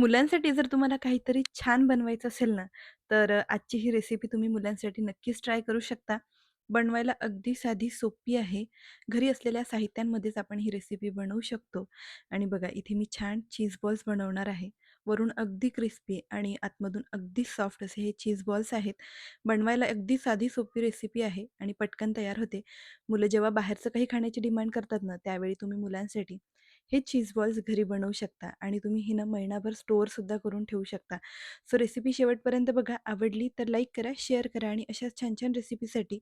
मुलांसाठी जर तुम्हाला काहीतरी छान बनवायचं असेल ना, तर अ, आजची ही रेसिपी तुम्ही मुलांसाठी नक्कीच ट्राय करू शकता. बनवायला अगदी साधी, सोपी आहे. घरी असलेल्या साहित्यांमध्येच आपण ही रेसिपी बनवू शकतो. आणि बघा इथे मी छान चीज बॉल्स बनवणार आहे. वरून अगदी क्रिस्पी आणि आतमधून अगदी सॉफ्ट असे हे चीज बॉल्स आहेत. बनवायला अगदी साधी, सोपी रेसिपी आहे आणि पटकन तयार होते. मुलं जेव्हा बाहेरचं काही खाण्याची डिमांड करतात ना, त्यावेळी तुम्ही मुलांसाठी हे चीज बॉल्स घरी बनवू शकता आणि तुम्ही हिनं ना महिनाभर स्टोअरसुद्धा करून ठेवू शकता. सो रेसिपी शेवटपर्यंत बघा. आवडली तर लाईक करा, शेअर करा आणि अशाच छान-छान रेसिपीसाठी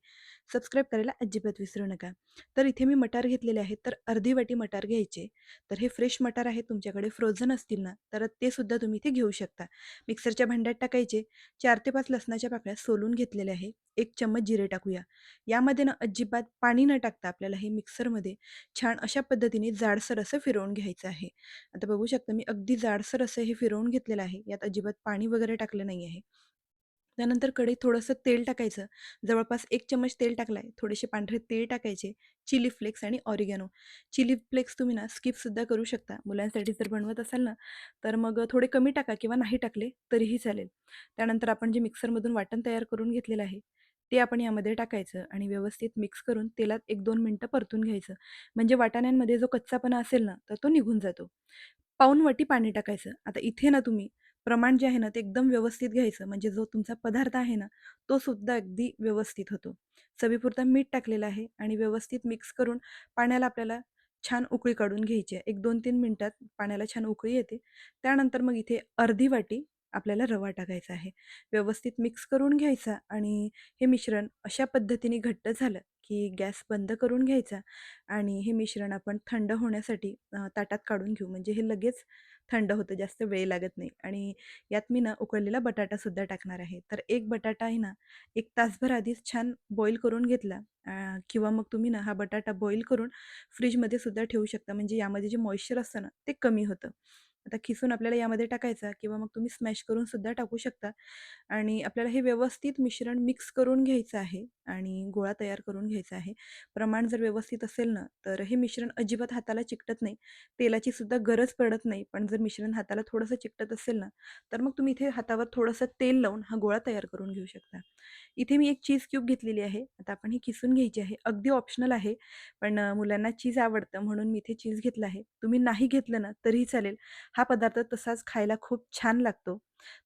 सबस्क्राईब करायला अजिबात विसरू नका. तर इथे मी मटार घेतलेले आहेत. तर अर्धी वाटी मटार घ्यायचे. तर हे फ्रेश मटार आहेत तुमच्याकडे फ्रोझन असतील ना, तर ते सुद्धा तुम्ही इथे घेऊ शकता. मिक्सरच्या भांड्यात टाकायचे. चार ते पाच लसणाच्या पाकळ्या सोलून घेतलेल्या आहे. एक चम्मच जिरे टाकूया. यामध्ये ना अजिबात पाणी न टाकता आपल्याला हे मिक्सरमध्ये छान अशा पद्धतीने जाडसर असं फिरवून घ्यायचं आहे. आता बघू शकता मी अगदी जाडसर असं हे फिरवून घेतलेलं आहे. यात अजिबात पाणी वगैरे टाकलं नाही आहे. त्यानंतर कढईत थोडंसं तेल टाकायचं. जवळपास एक चम्मच तेल टाकलाय थोडेसे पांढरे तेल टाकायचे, चिली फ्लेक्स आणि ऑरिगॅनो. चिली फ्लेक्स तुम्ही ना स्किपसुद्धा करू शकता. मुलांसाठी जर बनवत असाल ना, तर मग थोडे कमी टाका किंवा नाही टाकले तरीही चालेल. त्यानंतर आपण जे मिक्सरमधून वाटण तयार करून घेतलेलं आहे, ते आपण यामध्ये टाकायचं आणि व्यवस्थित मिक्स करून तेलात एक दोन मिनटं परतून घ्यायचं. म्हणजे वाटाण्यांमध्ये जो कच्चापणा असेल ना, तर तो निघून जातो. पाऊण वाटी पाणी टाकायचं. आता इथे ना तुम्ही प्रमाण जे आहे ना, ते एकदम व्यवस्थित घ्यायचं. म्हणजे जो तुमचा पदार्थ आहे ना, तो सुद्धा अगदी व्यवस्थित होतो. चवीपुरता मीठ टाकलेलं आहे आणि व्यवस्थित मिक्स करून पाण्याला आपल्याला छान उकळी काढून घ्यायची आहे. एक दोन तीन मिनटात पाण्याला छान उकळी येते. त्यानंतर मग इथे अर्धी वाटी आपल्याला रवा टाकायचा आहे. व्यवस्थित मिक्स करून घ्यायचा आणि हे मिश्रण अशा पद्धतीने घट्ट झालं, की गॅस बंद करून घ्यायचा आणि हे मिश्रण आपण थंड होण्यासाठी ताटात काढून घेऊ. म्हणजे हे लगेच थंड होतं, जास्त वेळ लागत नाही आणि यात मी ना उकळलेला बटाटासुद्धा टाकणार आहे. तर एक बटाटा आहे ना, एक तासभर आधीच छान बॉईल करून घेतला किंवा मग तुम्ही ना हा बटाटा बॉईल करून फ्रीजमध्ये सुद्धा ठेवू शकता. म्हणजे यामध्ये जे मॉइश्चर असतं ना, ते कमी होतं. आता खिसून आपल्याला यामध्ये टाकायचा किंवा मग तुम्ही स्मॅश करून सुद्धा टाकू शकता आणि आपल्याला हे व्यवस्थित मिश्रण मिक्स करून घ्यायचं आहे आणि गोळा तयार करून घ्यायचा आहे. प्रमाण जर व्यवस्थित असेल ना, तर हे मिश्रण अजिबात हाताला चिकटत नाही. तेलाची सुद्धा गरज पडत नाही. पण जर मिश्रण हाताला थोडंसं चिकटत असेल ना, तर मग तुम्ही इथे हातावर थोडंसं तेल लावून हा गोळा तयार करून घेऊ शकता. इथे मी एक चीज क्यूब घेतलेली आहे. आता आपण ही खिसून घ्यायची आहे. अगदी ऑप्शनल आहे. पण मुलांना चीज आवडतं म्हणून मी इथे चीज घेतलं आहे. तुम्ही नाही घेतलं ना तरीही चालेल. हा पदार्थ तसाच खायला खूप छान लागतो.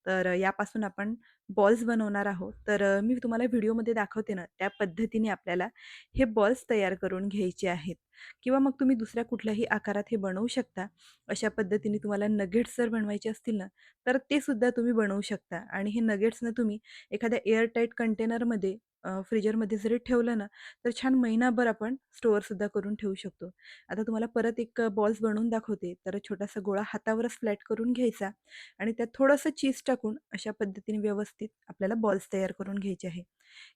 तर यापासून आपण बॉल्स बनवणार आहोत. तर अ, मी तुम्हाला व्हिडिओमध्ये दाखवते ना, त्या पद्धतीने आपल्याला हे बॉल्स तयार करून घ्यायचे आहेत किंवा मग तुम्ही दुसऱ्या कुठल्याही आकारात हे बनवू शकता. अशा पद्धतीने तुम्हाला नगेट्स जर बनवायचे असतील ना, तर ते सुद्धा तुम्ही बनवू शकता आणि हे नगेट्सनं तुम्ही एखाद्या एअरटाईट कंटेनरमध्ये फ्रीजरमध्ये जरी ठेवलं ना, तर छान महिनाभर आपण स्टोअरसुद्धा करून ठेवू शकतो. आता तुम्हाला परत एक बॉल्स बनवून दाखवते. तर छोटासा गोळा हातावरच फ्लॅट करून घ्यायचा आणि त्यात थोडंसं चीज टाकून अशा पद्धतीने व्यवस्थित आपल्याला बॉल्स तयार करून घ्यायचे आहे.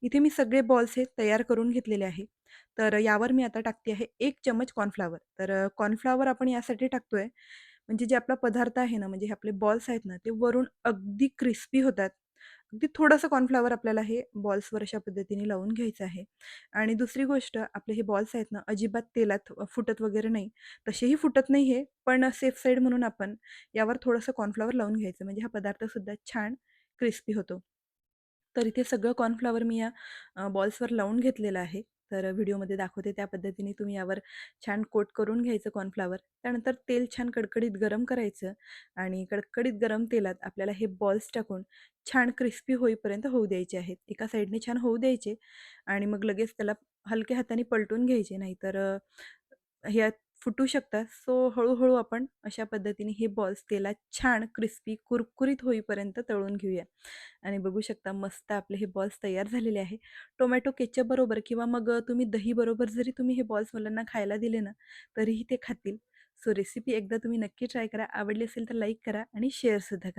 इथे मी सगळे बॉल्स हे तयार करून घेतलेले आहे. तर यावर मी आता टाकते आहे एक चम्मच कॉर्नफ्लॉवर. तर कॉर्नफ्लावर कॉर्नफ्लॉवर आपण यासाठी टाकतोय, म्हणजे जे आपला पदार्थ आहे ना, म्हणजे हे आपले बॉल्स आहेत ना, ते वरून अगदी क्रिस्पी होतात. अगदी थोडंसं कॉर्नफ्लॉवर आपल्याला हे बॉल्सवर अशा पद्धतीने लावून घ्यायचं आहे. आणि दुसरी गोष्ट आपले हे बॉल्स आहेत ना, अजिबात तेलात फुटत वगैरे नाही. तसेही फुटत नाही हे, पण सेफ साईड म्हणून आपण यावर थोडंसं कॉर्नफ्लॉवर लावून घ्यायचं. म्हणजे हा पदार्थसुद्धा छान क्रिस्पी होतो. तर इथे सगळं कॉर्नफ्लॉवर मी या बॉल्सवर लावून घेतलेलं आहे. तर व्हिडिओमध्ये दाखवते त्या पद्धतीने तुम्ही यावर छान कोट करून घ्यायचं कॉर्नफ्लॉवर. त्यानंतर तेल छान कडकडीत गरम करायचं आणि कडकडीत गरम तेलात आपल्याला हे बॉल्स टाकून छान क्रिस्पी होईपर्यंत होऊ द्यायचे आहेत. एका साईडने छान होऊ द्यायचे आणि मग लगेच त्याला हलक्या हाताने पलटून घ्यायचे. नाहीतर ह्या फुटू शकतात. सो हळूहळू आपण अशा पद्धतीने हे बॉल्स तेलात छान क्रिस्पी कुरकुरीत होईपर्यंत तळून घेऊया. आणि बघू शकता मस्त आपले हे बॉल्स तयार झालेले आहे. टोमॅटो केचपबरोबर किंवा मग तुम्ही दहीबरोबर जरी तुम्ही हे बॉल्स मुलांना खायला दिले ना, तरीही ते खातील. सो रेसिपी एकदा तुम्ही नक्की ट्राय करा. आवडली असेल तर लाईक करा आणि शेअरसुद्धा करा.